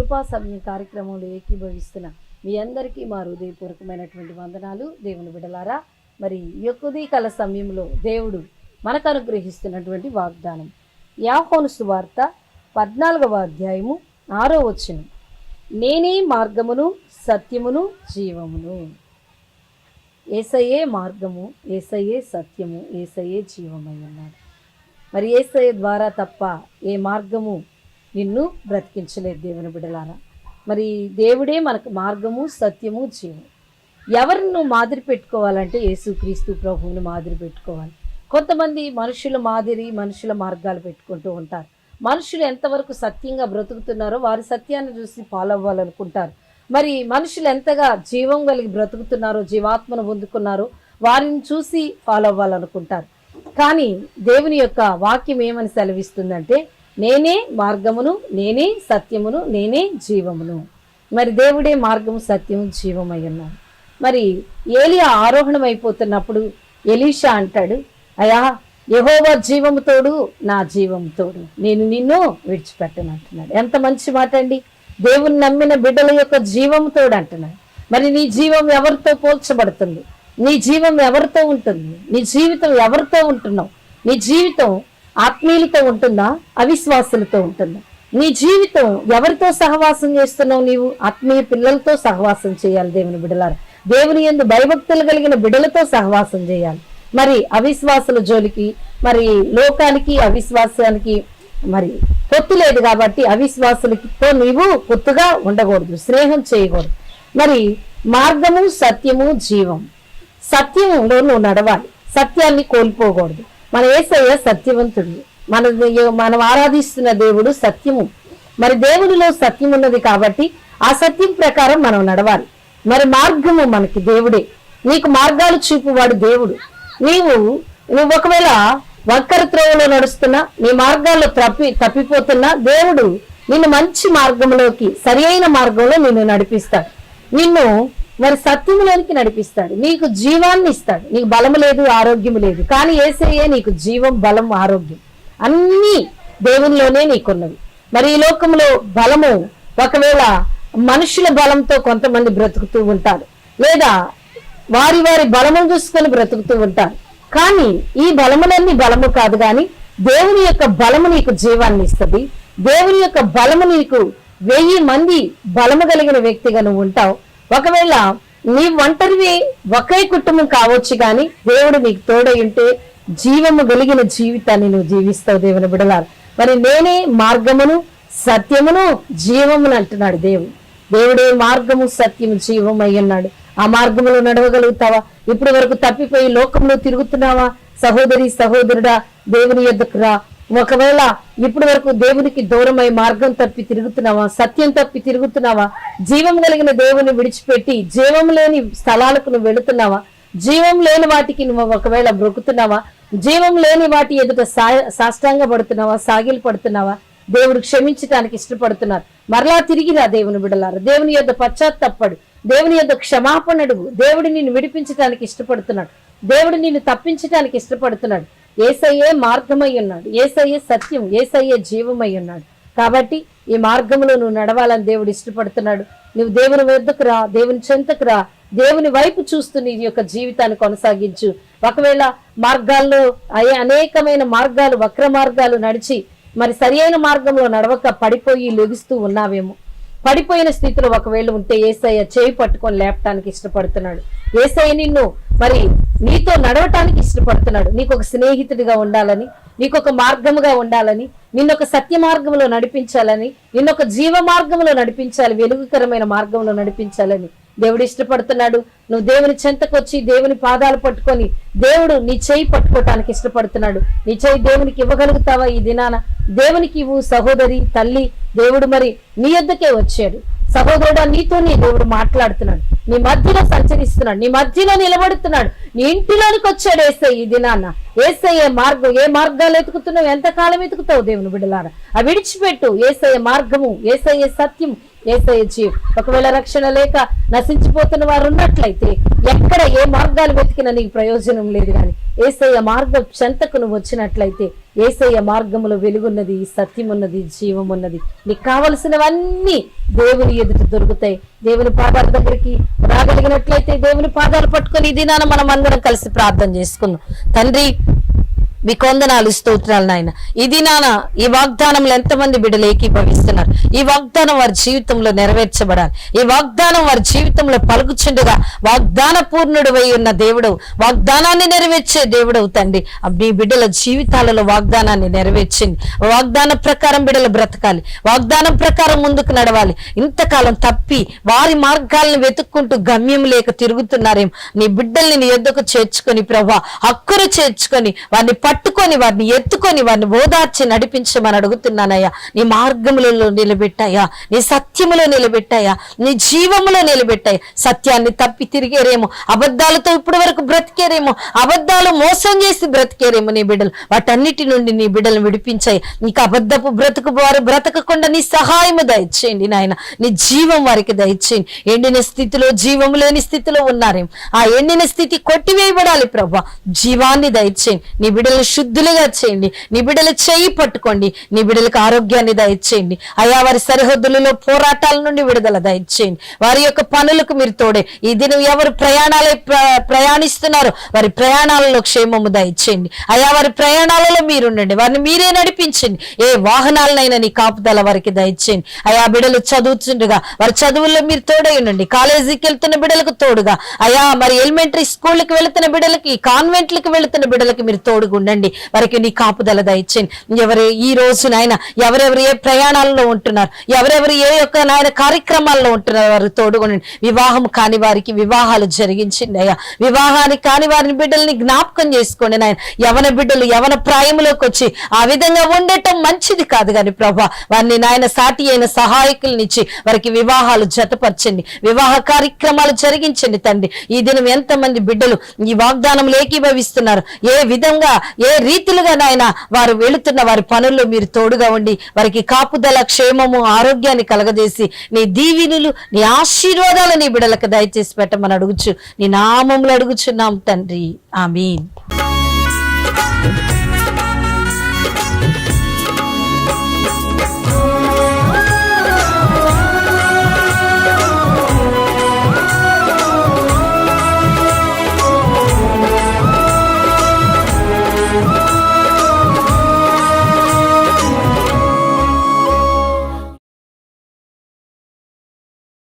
కృపా సమయం కార్యక్రమంలో ఏకీభవిస్తున్న మీ అందరికీ మా హృదయపూర్వకమైనటువంటి వందనాలు. దేవుని బిడలారా మరి యొక్కది కల సమయంలో దేవుడు మనకు అనుగ్రహిస్తున్నటువంటి వాగ్దానం. యాహోను సువార్త పద్నాలుగవ అధ్యాయము ఆరో వచనం. నేనే మార్గమును సత్యమును జీవమును. ఏసయ్యే మార్గము ఏసయ్యే సత్యము ఏసయ్యే జీవమై ఉన్నాడు. మరి ఏసయ్య ద్వారా తప్ప ఏ మార్గము నిన్ను బ్రతికించలేదు దేవుని బిడలారా మరి దేవుడే మనకు మార్గము సత్యము జీవం ఎవరిని నువ్వు మాదిరి పెట్టుకోవాలంటే యేసుక్రీస్తు ప్రభువుని మాదిరి పెట్టుకోవాలి. కొంతమంది మనుషుల మాదిరి మనుషుల మార్గాలు పెట్టుకుంటూ ఉంటారు. మనుషులు ఎంతవరకు సత్యంగా బ్రతుకుతున్నారో వారి సత్యాన్ని చూసి ఫాలో అవ్వాలనుకుంటారు మరి మనుషులు ఎంతగా జీవం కలిగి బ్రతుకుతున్నారో జీవాత్మను పొందుకున్నారో వారిని చూసి ఫాలో అవ్వాలనుకుంటారు కానీ దేవుని యొక్క వాక్యం ఏమని సెలవిస్తుందంటే నేనే మార్గమును నేనే సత్యమును నేనే జీవమును. మరి దేవుడే మార్గము సత్యము జీవమై ఉన్నాడు మరి ఏలియా ఆరోహణం అయిపోతున్నప్పుడు ఎలీషా అంటాడు అయా యహోవా జీవముతోడు నా జీవముతోడు. నేను నిన్ను విడిచిపెట్టను అంటున్నాడు. ఎంత మంచి మాట అండి. దేవుని నమ్మిన బిడ్డల యొక్క జీవంతోడు అంటున్నాడు. మరి నీ జీవం ఎవరితో పోల్చబడుతుంది? నీ జీవం ఎవరితో ఉంటుంది? నీ జీవితం ఎవరితో ఉంటున్నావు? నీ జీవితం ఆత్మీయులతో ఉంటుందా? అవిశ్వాసులతో ఉంటుందా? నీ జీవితం ఎవరితో సహవాసం చేస్తున్నావు నీవు? ఆత్మీయ పిల్లలతో సహవాసం చేయాలి దేవుని బిడలారు. దేవుని ఎందు భయభక్తులు కలిగిన బిడలతో సహవాసం చేయాలి. మరి అవిశ్వాసుల జోలికి మరి లోకానికి అవిశ్వాసానికి మరి పొత్తు లేదు కాబట్టి అవిశ్వాసులతో నీవు పొత్తుగా ఉండకూడదు స్నేహం చేయకూడదు. మరి మార్గము సత్యము జీవం. సత్యంలో నువ్వు నడవాలి. సత్యాన్ని కోల్పోకూడదు. మన ఏసయ్య సత్యవంతుడు. మన మనం ఆరాధిస్తున్న దేవుడు సత్యము. మరి దేవుడిలో సత్యం ఉన్నది కాబట్టి ఆ సత్యం ప్రకారం మనం నడవాలి. మరి మార్గము మనకి దేవుడే. నీకు మార్గాలు చూపువాడు దేవుడు. నీవు నువ్వు ఒకవేళ వక్కర త్రోవలో నడుస్తున్నా నీ మార్గాల్లో తప్పి తప్పిపోతున్నా దేవుడు నిన్ను మంచి మార్గంలోకి సరి అయిన మార్గంలో నిన్ను నడిపిస్తాడు. నిన్ను మరి సత్యములోనికి నడిపిస్తాడు. నీకు జీవాన్ని ఇస్తాడు. నీకు బలము లేదు ఆరోగ్యం లేదు. కానీ ఏసయ్యే నీకు జీవం బలం ఆరోగ్యం అన్నీ దేవునిలోనే నీకున్నవి. మరి ఈ లోకంలో బలము ఒకవేళ మనుషుల బలంతో కొంతమంది బ్రతుకుతూ ఉంటారు. లేదా వారి వారి బలము చూసుకొని బ్రతుకుతూ ఉంటారు. కానీ ఈ బలములన్నీ బలము కాదు కానీ దేవుని యొక్క బలము నీకు జీవాన్ని ఇస్తుంది. దేవుని యొక్క బలము నీకు వెయ్యి మంది బలము కలిగిన వ్యక్తిగా నువ్వు ఉంటావు. ఒకవేళ నీ ఒంటరివి ఒకే కుటుంబం కావచ్చు కానీ దేవుడు నీకు తోడై ఉంటే జీవము కలిగిన జీవితాన్ని నువ్వు జీవిస్తావు దేవుని బిడలారు. మరి నేనే మార్గమును సత్యమును జీవమును అంటున్నాడు దేవుడు. దేవుడే మార్గము సత్యము జీవం అన్నాడు ఆ మార్గంలో నడవగలుగుతావా? ఇప్పటి వరకు తప్పిపోయి లోకంలో తిరుగుతున్నావా? సహోదరి సహోదరుడా దేవుని యొద్దకు రా. ఒకవేళ ఇప్పటి వరకు దేవునికి దూరమై మార్గం తప్పి తిరుగుతున్నావా సత్యం తప్పి తిరుగుతున్నావా జీవం కలిగిన దేవుని విడిచిపెట్టి జీవం లేని స్థలాలకు నువ్వు వెళుతున్నావా జీవం లేని వాటికి నువ్వు ఒకవేళ బ్రొక్కుతున్నావా జీవం లేని వాటి ఎదుట సా- సాష్టాంగ పడుతున్నావా సాగిలు పడుతున్నావా దేవుడు క్షమించటానికి ఇష్టపడుతున్నారు. మరలా తిరిగిరా దేవుని విడలారు దేవుని యొక్క పశ్చాత్తప్పడు. దేవుని యొక్క క్షమాపణ అడుగు. దేవుడు నిన్ను విడిపించడానికి ఇష్టపడుతున్నాడు. దేవుడు నిన్ను తప్పించడానికి ఇష్టపడుతున్నాడు. ఏసయ్యే మార్గమై ఉన్నాడు. ఏసయ్యే సత్యం ఏసయ్యే జీవమై ఉన్నాడు. కాబట్టి ఈ మార్గంలో నువ్వు నడవాలని దేవుడు ఇష్టపడుతున్నాడు. నువ్వు దేవుని వద్దకు రా దేవుని చెంతకు రా. దేవుని వైపు చూస్తూ నీ యొక్క జీవితాన్ని కొనసాగించు. ఒకవేళ మార్గాల్లో అయ్యే అనేకమైన మార్గాలు వక్ర మార్గాలు నడిచి మరి సరి అయిన మార్గంలో నడవక పడిపోయి లెగుస్తూ ఉన్నావేమో. పడిపోయిన స్థితిలో ఒకవేళ ఉంటే ఏసయ్య చేయి పట్టుకొని లేపటానికి ఇష్టపడుతున్నాడు. ఏసయ్య నిన్ను మరి నీతో నడవటానికి ఇష్టపడుతున్నాడు. నీకు ఒక స్నేహితుడిగా ఉండాలని నీకు ఒక మార్గముగా ఉండాలని నిన్నొక ఒక సత్య మార్గంలో నడిపించాలని నిన్న ఒక జీవ మార్గంలో నడిపించాలి వెలుగుకరమైన మార్గంలో నడిపించాలని దేవుడు ఇష్టపడుతున్నాడు. నువ్వు దేవుని చెంతకొచ్చి దేవుని పాదాలు పట్టుకొని దేవుడు నీ చేయి పట్టుకోవటానికి ఇష్టపడుతున్నాడు. నీ చేయి దేవునికి ఇవ్వగలుగుతావా ఈ దినాన? దేవునికి ఇవ్వు సహోదరి తల్లి దేవుడు మరి నీ యొద్దకే వచ్చాడు. సహోదరుడా నీతోనే దేవుడు మాట్లాడుతున్నాడు. నీ మధ్యలో సంచరిస్తున్నాడు. నీ మధ్యలో నిలబడుతున్నాడు. నీ ఇంటిలోనికి వచ్చాడు ఏసై ఈ దినాన్న ఏసయ్య మార్గం ఏ మార్గాలు ఎతుకుతున్నావు ఎంతకాలం ఎతుకుతావు దేవుని బిడ్డలారా? ఆ విడిచిపెట్టు. ఏసయ్య మార్గము ఏసయ్య సత్యం ఏసయ్య జీవం ఒకవేళ రక్షణ లేక నశించిపోతున్న వారు ఉన్నట్లయితే ఎక్కడ ఏ మార్గాలు వెతికినా నీకు ప్రయోజనం లేదు కానీ ఏసయ్య మార్గం చెంతకు నువ్వు వచ్చినట్లయితే ఏసయ్య మార్గములో వెలుగున్నది సత్యం ఉన్నది జీవం ఉన్నది నీకు కావలసినవన్నీ దేవుని ఎదుట దొరుకుతాయి. దేవుని పాదాల దగ్గరికి రాగలిగినట్లయితే దేవుని పాదాలు పట్టుకొని ఈ దినాన మనం అందరం కలిసి ప్రార్థన చేసుకుందాం. తండ్రి మీ కొందనాలు స్తోత్రాలు నాయన. ఇది నాన్న ఈ వాగ్దానంలో ఎంతమంది బిడ్డలు ఏకీభవిస్తున్నారు? ఈ వాగ్దానం వారి జీవితంలో నెరవేర్చబడాలి. ఈ వాగ్దానం వారి జీవితంలో పలుకుచుండగా వాగ్దాన పూర్ణుడు ఉన్న దేవుడు వాగ్దానాన్ని నెరవేర్చే దేవుడు తండ్రి. మీ బిడ్డల జీవితాలలో వాగ్దానాన్ని నెరవేర్చింది వాగ్దాన ప్రకారం బిడ్డలు బ్రతకాలి. వాగ్దానం ప్రకారం ముందుకు నడవాలి. ఇంతకాలం తప్పి వారి మార్గాలను వెతుక్కుంటూ గమ్యం లేక తిరుగుతున్నారేమో. నీ బిడ్డల్ని నీ ఎద్దకు చేర్చుకొని ప్రభా హక్కును చేర్చుకొని వారిని పట్టుకొని వారిని ఎత్తుకొని వారిని ఓదార్చి నడిపించమని అడుగుతున్నానయ్యా. నీ మార్గములలో నిలబెట్టాయా నీ సత్యములో నిలబెట్టాయా నీ జీవములో నిలబెట్టాయి సత్యాన్ని తప్పి తిరిగేరేమో. అబద్ధాలతో ఇప్పటి వరకు బ్రతికేరేమో. అబద్ధాలు మోసం చేసి బ్రతికేరేమో నీ బిడ్డలు. వాటన్నిటి నుండి నీ బిడ్డలు విడిపించాయి. నీకు అబద్ధపు బ్రతుకు వారు బ్రతకకుండా నీ సహాయము దయచేయండి నాయన. నీ జీవం వారికి దయచేయండి. ఎండిన స్థితిలో జీవము లేని స్థితిలో ఉన్నారేమో. ఆ ఎండిన స్థితి కొట్టివేయబడాలి ప్రభా. జీవాన్ని దయచేయండి. నీ బిడ్డలు శుద్ధులుగా చేయండి. నీ బిడ్డలు చేయి పట్టుకోండి. నీ బిడ్డలకు ఆరోగ్యాన్ని దయచేయండి. అయా వారి సరిహద్దులలో పోరాటాల నుండి విడుదల దయచేయండి. వారి యొక్క పనులకు మీరు తోడే. ఈ దినం ఎవరు ప్రయాణాలే ప్ర- ప్రయాణిస్తున్నారో వారి ప్రయాణాలలో క్షేమము దయచేయండి. అయా వారి ప్రయాణాలలో మీరుండండి. వారిని మీరే నడిపించండి. ఏ వాహనాలనైనా నీ కాపుదల వారికి దయచేయండి. అయా బిడ్డలు చదువుతుండగా వారి చదువుల్లో మీరు తోడై ఉండండి. కాలేజీకి వెళ్తున్న బిడ్డలకు తోడుగా. అయా మరి ఎలిమెంటరీ స్కూళ్ళకి వెళుతున్న బిడ్డలకి కాన్వెంట్లకు వెళుతున్న బిడ్డలకి మీరు తోడుగుండండి ఉండండి. వారికి నీ కాపుదల దయచేయండి. ఎవరు ఈ రోజు నాయన ఎవరెవరు ఏ ప్రయాణాల్లో ఉంటున్నారు ఎవరెవరు ఏ యొక్క నాయన కార్యక్రమాల్లో ఉంటున్నారు వారు తోడుగా వివాహం కాని వారికి వివాహాలు జరిగించింది అయ్యా. వివాహానికి కాని వారిని బిడ్డల్ని జ్ఞాపకం చేసుకోండి నాయన. యవన బిడ్డలు యవన ప్రాయములోకి వచ్చి ఆ విధంగా ఉండటం మంచిది కాదు కానీ ప్రభా. వారిని నాయన సాటి అయిన సహాయకులనిచ్చి వారికి వివాహాలు జతపరచండి. వివాహ కార్యక్రమాలు జరిగించండి తండ్రి. ఈ దినం ఎంతమంది బిడ్డలు ఈ వాగ్దానం ఏకీభవిస్తున్నారు? ఏ విధంగా ఏ రీతిలుగా నాయన వారు వెళుతున్న వారి పనుల్లో మీరు తోడుగా ఉండి వారికి కాపుదల క్షేమము ఆరోగ్యాన్ని కలగజేసి నీ దీవెనులు నీ ఆశీర్వాదాలు నీ బిడలకు దయచేసి పెట్టమని అడుగుచు. నీ నామంలో అడుగుచున్నాం తండ్రి. ఆమీన్.